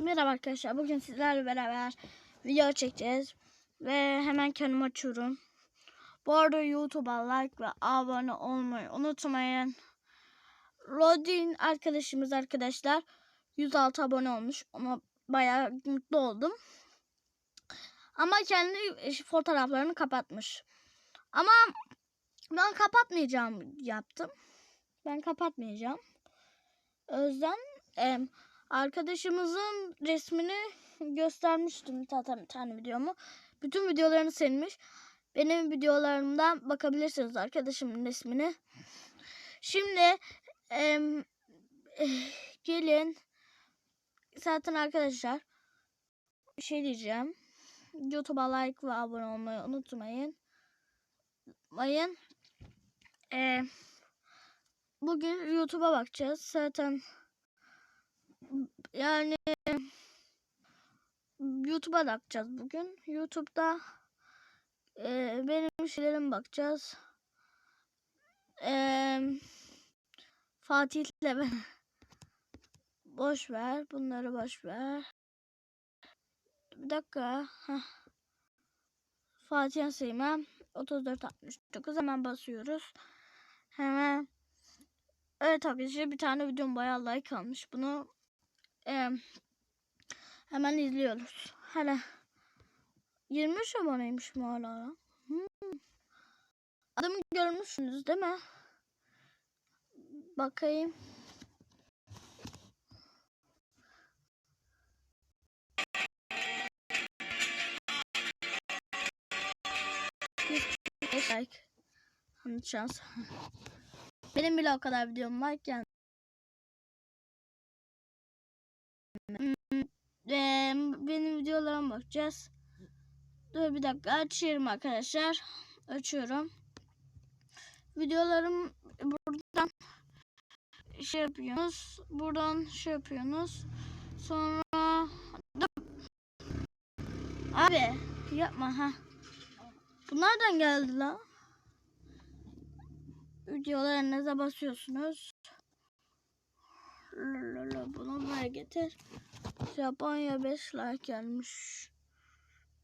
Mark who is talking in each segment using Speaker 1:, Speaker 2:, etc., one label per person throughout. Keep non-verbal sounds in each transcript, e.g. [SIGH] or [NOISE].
Speaker 1: Merhaba arkadaşlar. Bugün sizlerle beraber video çekeceğiz. Ve hemen kendimi açıyorum. Bu arada YouTube'a like ve abone olmayı unutmayın. Rodin arkadaşımız arkadaşlar 106 abone olmuş. Ona bayağı mutlu oldum. Ama kendi fotoğraflarını kapatmış. Ama ben kapatmayacağım yaptım. Ben kapatmayacağım. O yüzden arkadaşımızın resmini göstermiştim zaten bir tane videomu. Bütün videolarını silmiş. Benim videolarımdan bakabilirsiniz arkadaşımın resmini. Şimdi eh, [SIGHS] gelin zaten arkadaşlar bir şey diyeceğim. YouTube'a like ve abone olmayı unutmayın. Mayın. Ee, bugün YouTube'a bakacağız. Zaten yani YouTube'a bakacağız bugün. YouTube'da e, benim şeylerim bakacağız. E, Fatih'le ben [LAUGHS] boş ver. Bunları boş ver. Bir dakika. Heh. Fatih'e Seymen 3469 hemen basıyoruz. Hemen Evet arkadaşlar bir tane videom bayağı like almış. Bunu e, hemen izliyoruz. Hele 23 aboneymiş mi hala? Hmm. Adımı görmüşsünüz değil mi? Bakayım. like. Şans. Benim bile o kadar videom varken. Hmm, eee, benim videolarıma bakacağız. Dur bir dakika açıyorum arkadaşlar. Açıyorum. Videolarım buradan şey yapıyorsunuz. Buradan şey yapıyorsunuz. Sonra. Abi yapma ha. Bu nereden geldi la? Videolarınıza basıyorsunuz. Bunu buraya getir. Japonya 5 like gelmiş.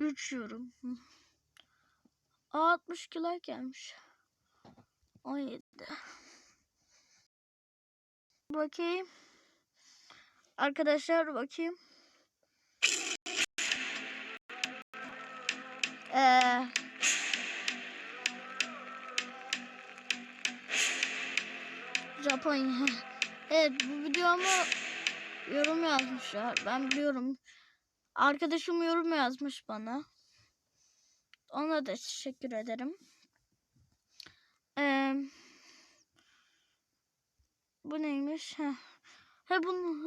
Speaker 1: 3 yorum. Hı. Aa, 62 like gelmiş. 17. Bakayım. Arkadaşlar bakayım. Eee Japonya. Evet bu videomu yorum yazmışlar. Ben biliyorum. Arkadaşım yorum yazmış bana. Ona da teşekkür ederim. Ee, bu neymiş? Heh. He bunu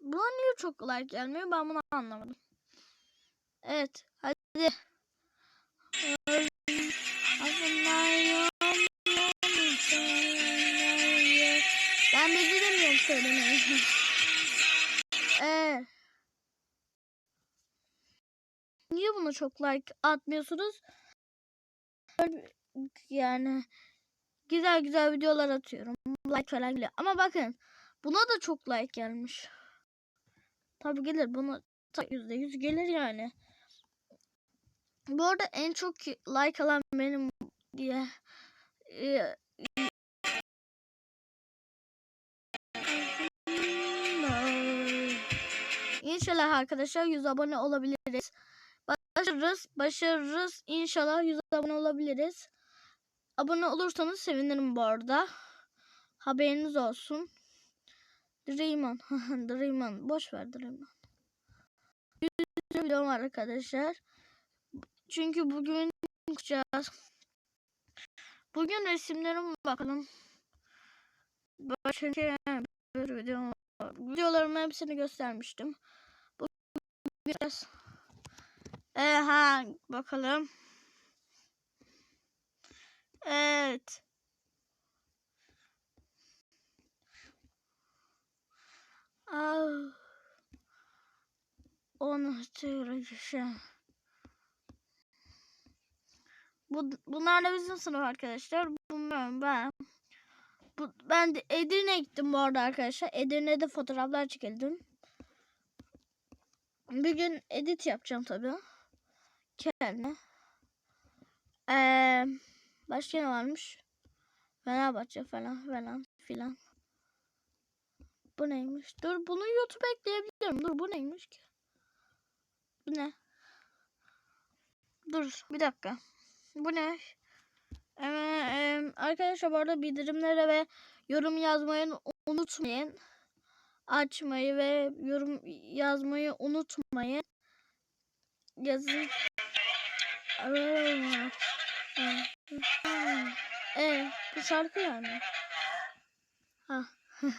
Speaker 1: Buna niye çok like gelmiyor? Ben bunu anlamadım. Evet. Hadi. Ben beceremiyorum söylemeyi. [LAUGHS] Ee, niye buna çok like atmıyorsunuz? Yani güzel güzel videolar atıyorum. Like falan geliyor. Ama bakın buna da çok like gelmiş. Tabi gelir. Buna yüzde yüz gelir yani. Bu arada en çok like alan benim diye e, İnşallah arkadaşlar 100 abone olabiliriz. Başarırız, başarırız. İnşallah 100 abone olabiliriz. Abone olursanız sevinirim bu arada. Haberiniz olsun. Dreamon. [LAUGHS] Dreamon. Boş ver Dreamon. 100 video var arkadaşlar. Çünkü bugün bakacağız. Bugün resimlerim bakalım. Başka bir video videolarımın hepsini göstermiştim. Biraz Eha bakalım. Evet. Aa, onu hatırlayacağım. Bu, bunlar da bizim sınıf arkadaşlar. Bilmiyorum ben. Bu, ben de Edirne'ye gittim bu arada arkadaşlar. Edirne'de fotoğraflar çekildim. Bir gün edit yapacağım tabii. Kendime. Ee, başka ne varmış? Fenerbahçe falan falan filan. Bu neymiş? Dur bunu YouTube ekleyebilirim. Dur bu neymiş ki? Bu ne? Dur bir dakika. Bu ne? Ee, arkadaşlar bu arada bildirimlere ve yorum yazmayı unutmayın. Açmayı ve yorum yazmayı unutmayın. Yazın. [LAUGHS] E, bu şarkı yani. Ha. [LAUGHS]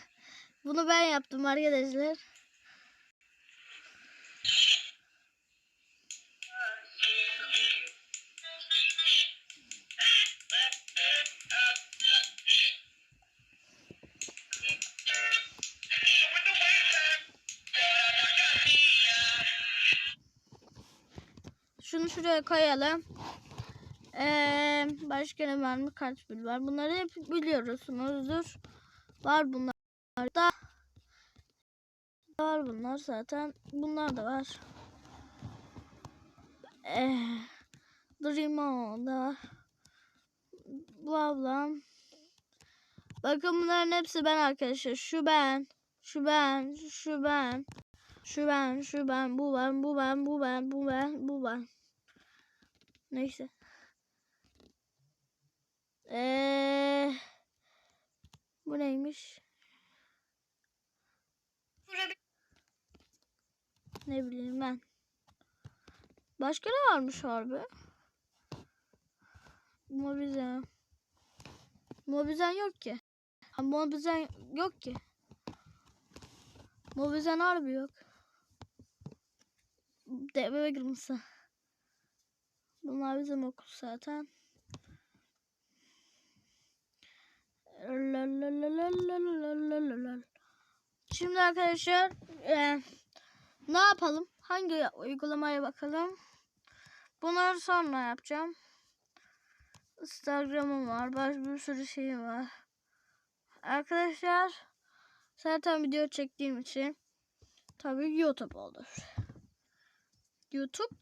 Speaker 1: Bunu ben yaptım arkadaşlar. Şuraya koyalım. Ee, başka ne var mı? Kaç bil var? Bunları hep biliyorsunuzdur. Var bunlar da. Var bunlar zaten. Bunlar da var. Ee, Dream da var. Bla bla. Bakın bunların hepsi ben arkadaşlar. Şu ben. Şu ben. Şu ben. Şu ben. Şu ben. Bu ben. Bu ben. Bu ben. Bu ben. Bu ben. Neyse. Ee, bu neymiş? Ne bileyim ben. Başka ne varmış harbi? Mobizen. Mobizen yok ki. Ha, Mobizen yok ki. Mobizen harbi yok. Deve kırmızı. Bunlar bizim okul zaten. Şimdi arkadaşlar e, ne yapalım? Hangi uygulamaya bakalım? Bunları sonra yapacağım. Instagram'ım var. Başka bir sürü şeyim var. Arkadaşlar zaten video çektiğim için tabii YouTube olur. YouTube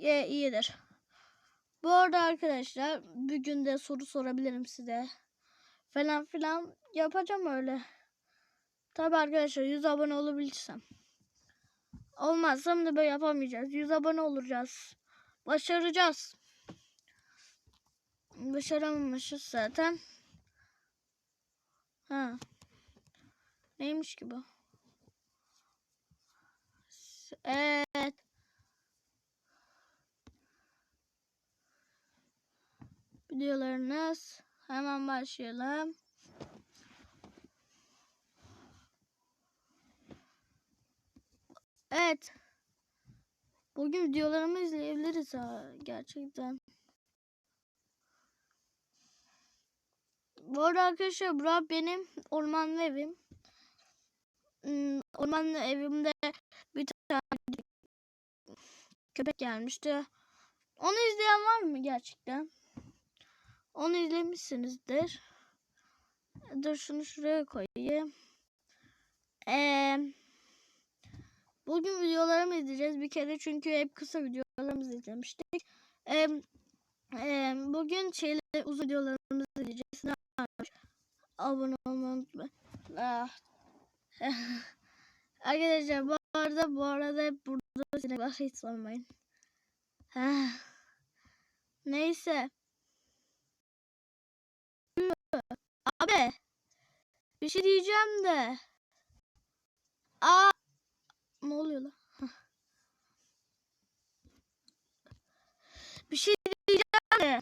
Speaker 1: e, iyidir. Bu arada arkadaşlar bugün de soru sorabilirim size. Falan filan yapacağım öyle. Tabi arkadaşlar 100 abone olabilirsem. Olmazsam da böyle yapamayacağız. 100 abone olacağız. Başaracağız. Başaramamışız zaten. Ha. Neymiş ki bu? Evet. Videolarınız. Hemen başlayalım. Evet. Bugün videolarımı izleyebiliriz ha gerçekten. Bu arada arkadaşlar bura benim ormanlı evim. Hmm, Ormanlı evimde bir tane köpek gelmişti. Onu izleyen var mı gerçekten? Onu izlemişsinizdir. Dur şunu şuraya koyayım. Ee, bugün videolarımı izleyeceğiz bir kere çünkü hep kısa videolarımızı izlemiştik. Ee, e, bugün şeyleri uzun videolarımızı izleyeceğiz. Ne varmış? Abone olmayı unutmayın. Ah. [LAUGHS] Arkadaşlar bu arada bu arada hep burada sinek var hiç sormayın. Ah. Neyse. Abi. Bir şey diyeceğim de. Aa. Ne oluyor lan? Bir şey diyeceğim de.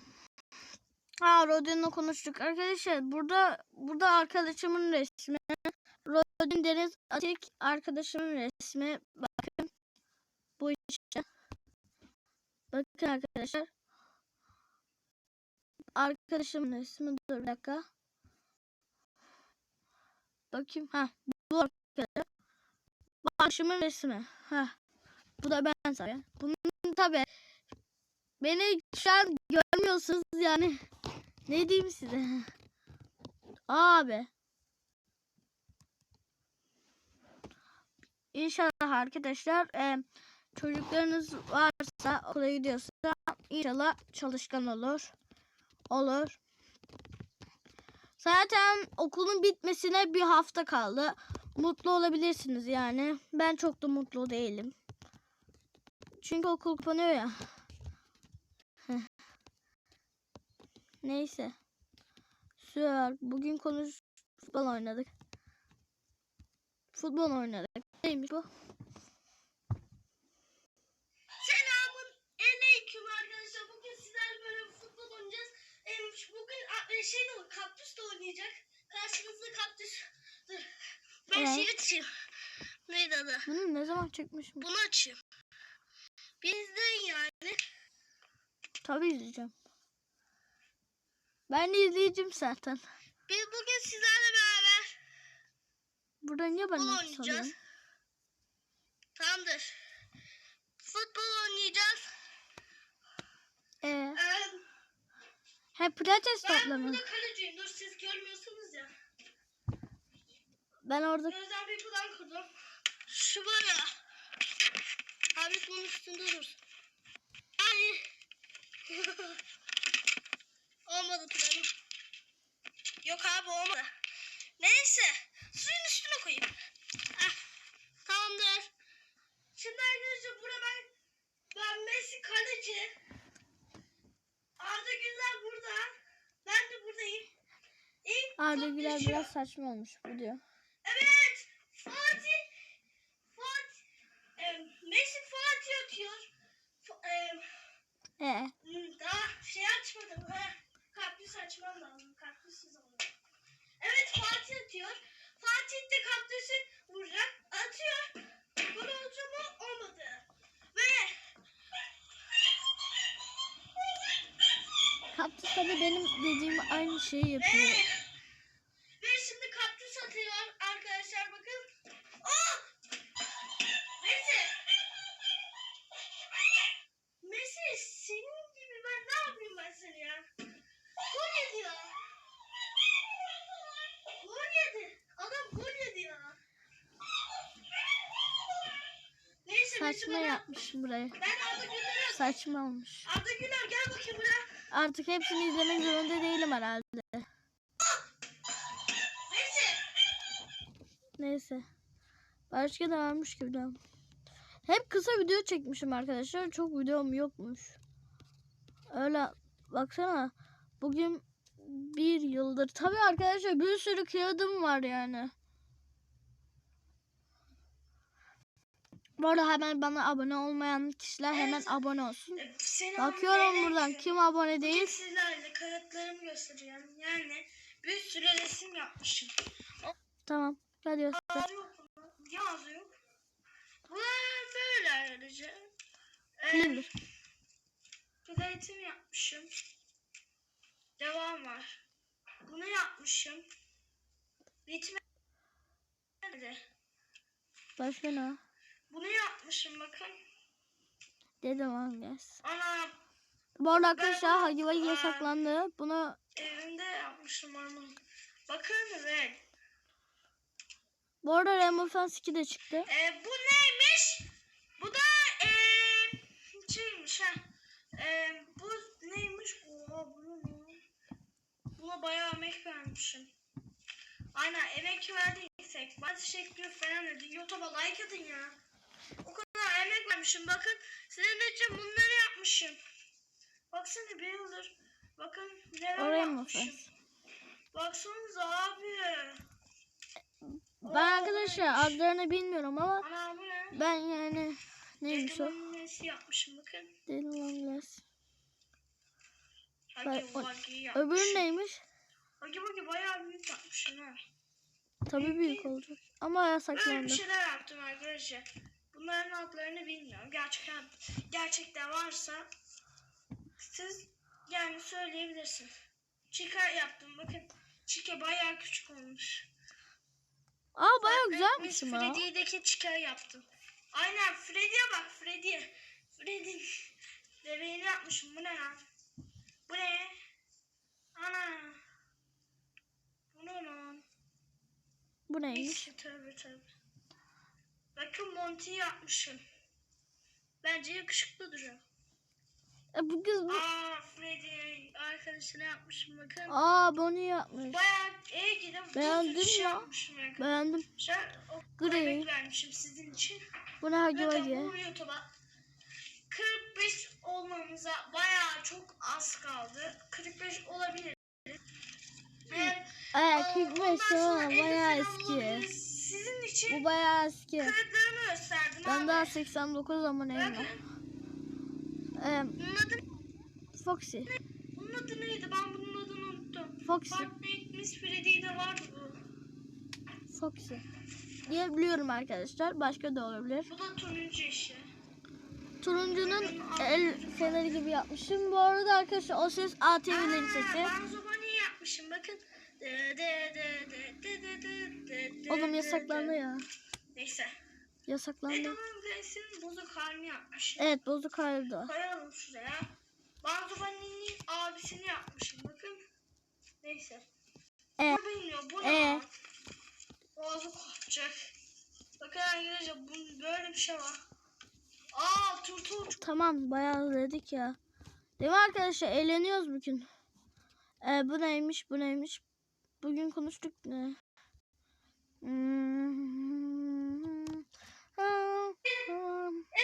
Speaker 1: Ha Rodin'le konuştuk. Arkadaşlar burada burada arkadaşımın resmi. Rodin Deniz Atik arkadaşımın resmi. Bakın. Bu işte. Bakın arkadaşlar arkadaşımın ismi dur bir dakika. Bakayım. Ha bu arkadaşım. Başımın resmi. Ha. Bu da ben tabi. Bunun tabi. Beni şu an görmüyorsunuz yani. Ne diyeyim size? Abi. İnşallah arkadaşlar e, çocuklarınız varsa okula gidiyorsa inşallah çalışkan olur. Olur. Zaten okulun bitmesine bir hafta kaldı. Mutlu olabilirsiniz yani. Ben çok da mutlu değilim. Çünkü okul kapanıyor ya. [LAUGHS] Neyse. Süper. Bugün konuş futbol oynadık. Futbol oynadık. Neymiş bu?
Speaker 2: Selamun aleyküm arkadaşlar. Bugün sizlerle böyle futbol Em, Bugün a- e, şey de kaktüs de oynayacak. Karşınızda kaktüs. Dur. Ben
Speaker 1: Evet.
Speaker 2: şey açayım. Neydi adı?
Speaker 1: Bunu ne zaman çekmişim?
Speaker 2: Bunu açayım. Bizden yani.
Speaker 1: Tabii izleyeceğim. Ben de izleyeceğim zaten.
Speaker 2: Biz bugün sizlerle beraber
Speaker 1: Burada niye
Speaker 2: futbol
Speaker 1: bana
Speaker 2: oynayacağız.
Speaker 1: sanıyorsun?
Speaker 2: Tamamdır. Futbol oynayacağız.
Speaker 1: Ee,
Speaker 2: Ee,
Speaker 1: he pilates
Speaker 2: ben burada kaleciyim. Dur siz görmüyorsunuz ya.
Speaker 1: Ben orada
Speaker 2: Gözden bir plan kurdum. Şu var ya. Abi bunun üstünde dur. Ay. [LAUGHS] olmadı planım. Yok abi olmadı. Neyse. Suyun üstüne koyayım. Ah, tamamdır. Şimdi arkadaşlar burada ben ben Messi kaleci. Arda Güler burada. Ben de buradayım. İlk
Speaker 1: Arda
Speaker 2: top
Speaker 1: Güler
Speaker 2: düşüyor.
Speaker 1: Biraz saçma olmuş bu diyor.
Speaker 2: Evet. Fatih. Fatih. E, Messi Fatih atıyor. E,
Speaker 1: Ee,
Speaker 2: daha şey açmadım. Ha. Kaktüs açmam lazım. Kaktüsüz olur. Evet Fatih atıyor. Fatih de kaktüsü vuracak. Atıyor. Olacak mı? Olmadı. Ve
Speaker 1: Kaptız tabii benim dediğim aynı şeyi yapıyor.
Speaker 2: ve şimdi kaktüs atıyor arkadaşlar bakın. Aa! Messi. Messi senin gibi ben ne yapayım ben seni ya? Gol yedi ya. Gol yedi. Adam gol yedi ya. Neyse Messi
Speaker 1: Saçma
Speaker 2: bana-
Speaker 1: yapmış burayı. Saçma olmuş.
Speaker 2: Arda Güler gel bakayım buraya.
Speaker 1: Artık hepsini izlemek zorunda değilim herhalde.
Speaker 2: Messi.
Speaker 1: Neyse. Başka da varmış gibi de. Hep kısa video çekmişim arkadaşlar. Çok videom yokmuş. Öyle baksana. Bugün bir yıldır. Tabii arkadaşlar bir sürü kağıdım var yani. Bu arada hemen bana abone olmayan kişiler hemen
Speaker 2: Evet.
Speaker 1: abone olsun.
Speaker 2: E, Seni
Speaker 1: Bakıyorum buradan kim abone
Speaker 2: Bugün
Speaker 1: değil.
Speaker 2: sizlerle kağıtlarımı göstereceğim. Yani bir sürü resim yapmışım.
Speaker 1: Tamam. Hadi göster.
Speaker 2: Ağzı yok mu? Yazı yok. Bunlar böyle ayrıca. Ee, bir eğitim yapmışım. Devam var. Bunu yapmışım. Ritme
Speaker 1: Başka ne?
Speaker 2: Bunu yapmışım bakın.
Speaker 1: Dedim Anges.
Speaker 2: Ana
Speaker 1: Bu arada arkadaşlar
Speaker 2: bunu- Aa.
Speaker 1: yasaklandı. Bunu
Speaker 2: evimde yapmışım onu. Bakın ve
Speaker 1: bu arada Rainbow Fence 2 de çıktı.
Speaker 2: E, bu neymiş? Bu da e, şeymiş ha. E, bu neymiş? Oha bu ne? Buna bayağı emek vermişim. Aynen emek verdiysek bazı şekli falan dedi. YouTube'a like atın ya. Vermişim. Bakın sizin için bunları yapmışım. Baksana bir yıldır. Bakın neler
Speaker 1: Oraya mı
Speaker 2: yapmışım. Baksanıza abi.
Speaker 1: Ben arkadaşlar adlarını bilmiyorum ama
Speaker 2: Ana
Speaker 1: ben yani neymiş o?
Speaker 2: Nesi yapmışım bakın. Yapmışım.
Speaker 1: Öbürü neymiş?
Speaker 2: Hagi Wagi bayağı büyük yapmışım ha.
Speaker 1: Tabii büyük olacak. Ama
Speaker 2: Böyle bir
Speaker 1: yasaklandı.
Speaker 2: şeyler yaptım arkadaşlar. Bunların adlarını bilmiyorum. Gerçekten gerçekten varsa siz yani söyleyebilirsiniz. Chica yaptım bakın. Chica bayağı küçük olmuş.
Speaker 1: Aa baya
Speaker 2: Bak,
Speaker 1: güzelmiş ama.
Speaker 2: Freddy'deki Chica yaptım. Aynen Freddy'ye bak Freddy. Freddy bebeğini yapmışım. Bu ne lan? Bu ne? Ana. Bu ne lan?
Speaker 1: Bu neymiş?
Speaker 2: Neyse tövbe tövbe. Bakın Monty yapmışım. Bence yakışıklı duruyor.
Speaker 1: E, bu kız bu.
Speaker 2: Aa Freddy arkadaşına yapmışım bakın.
Speaker 1: Aa bunu yapmış.
Speaker 2: Bayağı iyi gidip
Speaker 1: Beğendin
Speaker 2: şey
Speaker 1: mi?
Speaker 2: yapmışım. Yani.
Speaker 1: Beğendim.
Speaker 2: Şöyle o
Speaker 1: Gri.
Speaker 2: emek vermişim sizin için.
Speaker 1: Bu ne hagi
Speaker 2: Bakın
Speaker 1: vagi.
Speaker 2: bu YouTube'a 45 olmamıza bayağı çok az kaldı. 45 olabilir.
Speaker 1: Evet
Speaker 2: Aa,
Speaker 1: 45
Speaker 2: ondan sonra
Speaker 1: sonra
Speaker 2: 50
Speaker 1: bayağı eski.
Speaker 2: Sizin için
Speaker 1: Bu bayağı eski.
Speaker 2: kırıklarımı gösterdim
Speaker 1: Ben
Speaker 2: abi.
Speaker 1: daha 89 aboneyim.
Speaker 2: Bakın.
Speaker 1: Ee,
Speaker 2: Bunun adı,
Speaker 1: Foxy.
Speaker 2: bunun adı neydi? Ben bunun adını unuttum.
Speaker 1: Foxy.
Speaker 2: Fortnite Miss Freddy'de vardı bu.
Speaker 1: Foxy. Diye biliyorum arkadaşlar. Başka da olabilir.
Speaker 2: Bu da turuncu işi.
Speaker 1: Turuncunun el feneri gibi yapmışım. Bu arada arkadaşlar o ses ATV'lerin sesi.
Speaker 2: Ben Zobani yapmışım bakın.
Speaker 1: Oğlum yasaklandı ya.
Speaker 2: Neyse.
Speaker 1: Yasaklandı.
Speaker 2: E, Adamın resim bozuk halini yapmış.
Speaker 1: Evet bozuk halde.
Speaker 2: Koyalım şuraya. Banduvan'ın abisini yapmışım bakın. Neyse.
Speaker 1: Ee,
Speaker 2: bu bilmiyor bu ne? Ee. Kopacak. Bakın arkadaşlar bu, böyle bir şey var. Aa turtul.
Speaker 1: Tamam bayağı dedik ya. Değil mi arkadaşlar eğleniyoruz bugün. Ee, bu neymiş bu neymiş Bugün konuştuk ne?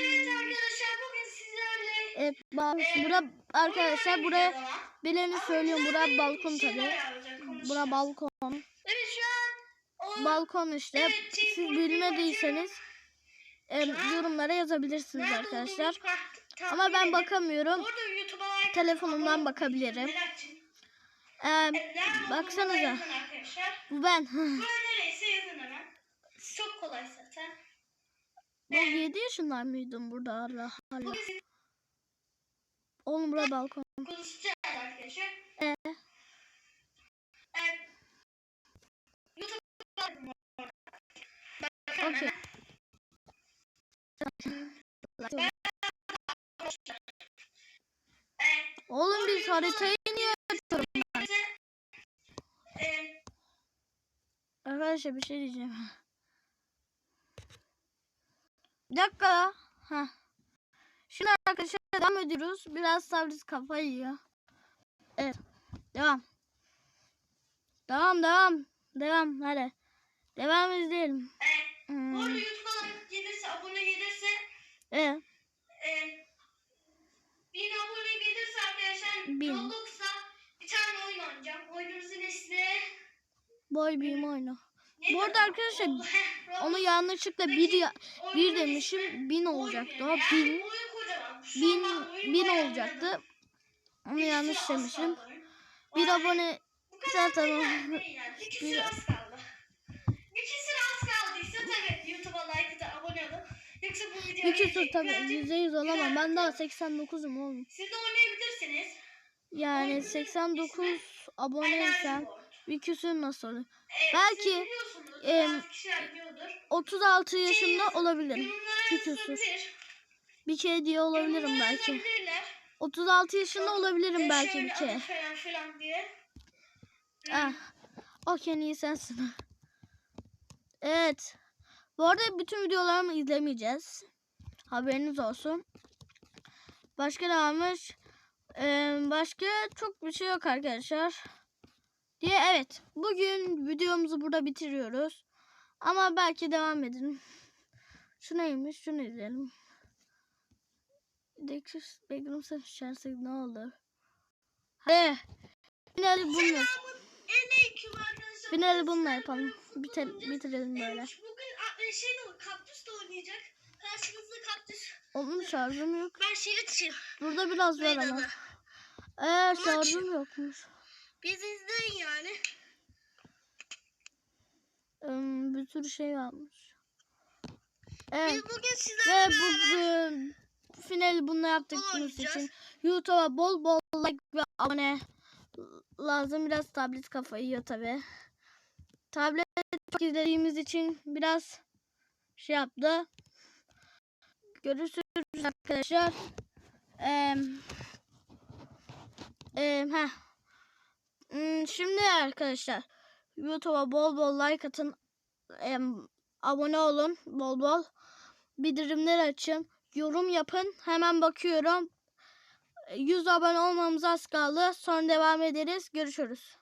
Speaker 2: Evet arkadaşlar bugün sizlerle
Speaker 1: Evet, bak, bura arkadaşlar buraya bileni söylüyorum. Bura balkon tabi. Bura balkon.
Speaker 2: Evet şu an o
Speaker 1: Balkon işte.
Speaker 2: Evet,
Speaker 1: Siz bilmediyseniz e, yorumlara yazabilirsiniz arkadaşlar. Ama ben bakamıyorum. Telefonumdan bakabilirim. Ee,
Speaker 2: ben
Speaker 1: baksanıza. Bu ben.
Speaker 2: Bunlar neresi yazın hemen. Çok kolay zaten.
Speaker 1: Ben evet. 7 yaşında mıydım burada hala?
Speaker 2: hala. Bizim...
Speaker 1: Oğlum burada balkon.
Speaker 2: Konuşacağız arkadaşlar.
Speaker 1: Ee? Oğlum biz haritayı niye açıyoruz? Arkadaşlar bir şey diyeceğim. [LAUGHS] Bir dakika. Ha. Şimdi arkadaşlar devam ediyoruz. Biraz sabrız kafayı yiyor. Evet. Devam. Devam devam. Devam hadi. Devam izleyelim.
Speaker 2: evet. Bu
Speaker 1: Hmm.
Speaker 2: arada YouTube'a like gelirse, abone gelirse
Speaker 1: Evet.
Speaker 2: e, bin abone gelirse arkadaşlar
Speaker 1: Bin.
Speaker 2: Roblox'ta bir tane oyun oynayacağım. Oyunumuzun ismi
Speaker 1: Boy büyüme oyunu. Bu arada arkadaşlar onu yanlışlıkla bir, bir demişim bin olacaktı. o bin bin bin olacaktı. Onu yanlış demişim. bir abone zaten
Speaker 2: bir
Speaker 1: İki
Speaker 2: tur
Speaker 1: tabi %100 olamam. Ben daha 89'um oğlum.
Speaker 2: Siz de oynayabilirsiniz.
Speaker 1: Yani 89 aboneysem bir küsür nasıl olur?
Speaker 2: Evet,
Speaker 1: Belki,
Speaker 2: biliyordur.
Speaker 1: 36 yaşında olabilirim.
Speaker 2: Yorumlara
Speaker 1: Bir küsür. Bir kere diye olabilirim belki.
Speaker 2: yazabilirler.
Speaker 1: 36 yaşında olabilirim
Speaker 2: Ee,
Speaker 1: belki bir kere.
Speaker 2: Falan filan diye.
Speaker 1: Ah. Ok en iyi sensin. Evet. Bu arada bütün videolarımı izlemeyeceğiz. Haberiniz olsun. Başka ne varmış? Ee, başka çok bir şey yok arkadaşlar. Diye evet. Bugün videomuzu burada bitiriyoruz. Ama belki devam edin. Şu neymiş? Şunu izleyelim. Dexus Backroom seçersek ne olur? Hadi. Finali bununla. Finali bununla yapalım. Biter, bitirelim böyle.
Speaker 2: Bugün e, şey de kaktüs de oynayacak. Karşımızda kaktüs.
Speaker 1: Onun şarjım yok.
Speaker 2: Ben şey açayım.
Speaker 1: Burada biraz var ama. Eee şarjım yokmuş.
Speaker 2: Biz izleyin yani.
Speaker 1: Hmm, bir sürü şey varmış. Evet.
Speaker 2: Biz bugün
Speaker 1: Ve
Speaker 2: sizlerle beraber
Speaker 1: bugün finali bununla yaptığımız
Speaker 2: oynayacağız.
Speaker 1: için YouTube'a bol bol like ve abone lazım. Biraz tablet kafayı yiyor tabi. Tablet izlediğimiz için biraz şey yaptı. Görüşürüz arkadaşlar. Eee eee, heh. Hmm, şimdi arkadaşlar YouTube'a bol bol like atın. Abone olun bol bol. Bildirimleri açın. Yorum yapın. Hemen bakıyorum. 100 abone olmamız az kaldı. Sonra devam ederiz. Görüşürüz.